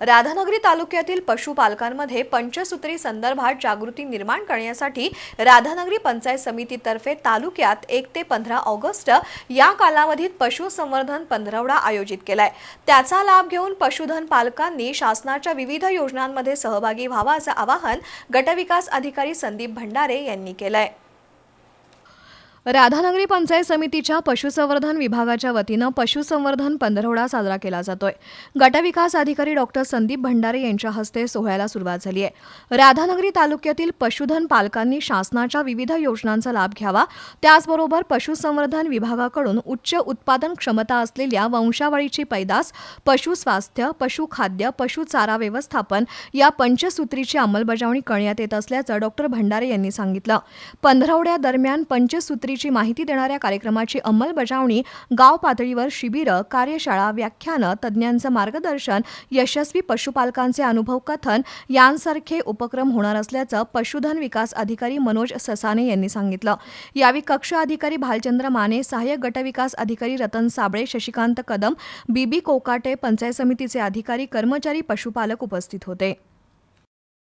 राधानगरी तालुक्यातील पशुपालकांमध्ये पंचसूत्री संदर्भात जागृती निर्माण करण्यासाठी राधानगरी पंचायत समितीतर्फे तालुक्यात एक ते पंधरा ऑगस्ट या कालावधीत पशुसंवर्धन पंधरवडा आयोजित केलाय. त्याचा लाभ घेऊन पशुधन पालकांनी शासनाच्या विविध योजनांमध्ये सहभागी व्हावा असं आवाहन गटविकास अधिकारी संदीप भंडारे यांनी केलंय. राधानगरी पंचायत समितीच्या पशुसंवर्धन विभागाच्या वतीनं पशुसंवर्धन पंधरवडा साजरा केला जातोय. गटविकास अधिकारी डॉक्टर संदीप भंडारे यांच्या हस्ते सोहळ्याला सुरुवात झाली आहे. राधानगरी तालुक्यातील पशुधन पालकांनी शासनाच्या विविध योजनांचा लाभ घ्यावा. त्याचबरोबर पशुसंवर्धन विभागाकडून उच्च उत्पादन क्षमता असलेल्या वंशावळीची पैदास पशुस्वास्थ्य पशुखाद्य पशुचारा व्यवस्थापन या पंचसूत्रीची अंमलबजावणी करण्यात येत असल्याचं डॉक्टर भंडारे यांनी सांगितलं. पंधरवड्यादरम्यान पंचसूत्रीची माहिती देणाऱ्या कार्यक्रमाची अंमलबजावणी गाव पातळीवर शिबिरं कार्यशाळा व्याख्यानं तज्ज्ञांचं मार्गदर्शन यशस्वी पशुपालकांचे अनुभव कथन यांसारखे उपक्रम होणार असल्याचं पशुधन विकास अधिकारी मनोज ससाने यांनी सांगितलं. यावेळी कक्ष अधिकारी भालचंद्र माने सहाय्यक गटविकास अधिकारी रतन साबळे शशिकांत कदम बीबी कोकाटे पंचायत समितीचे अधिकारी कर्मचारी पशुपालक उपस्थित होते.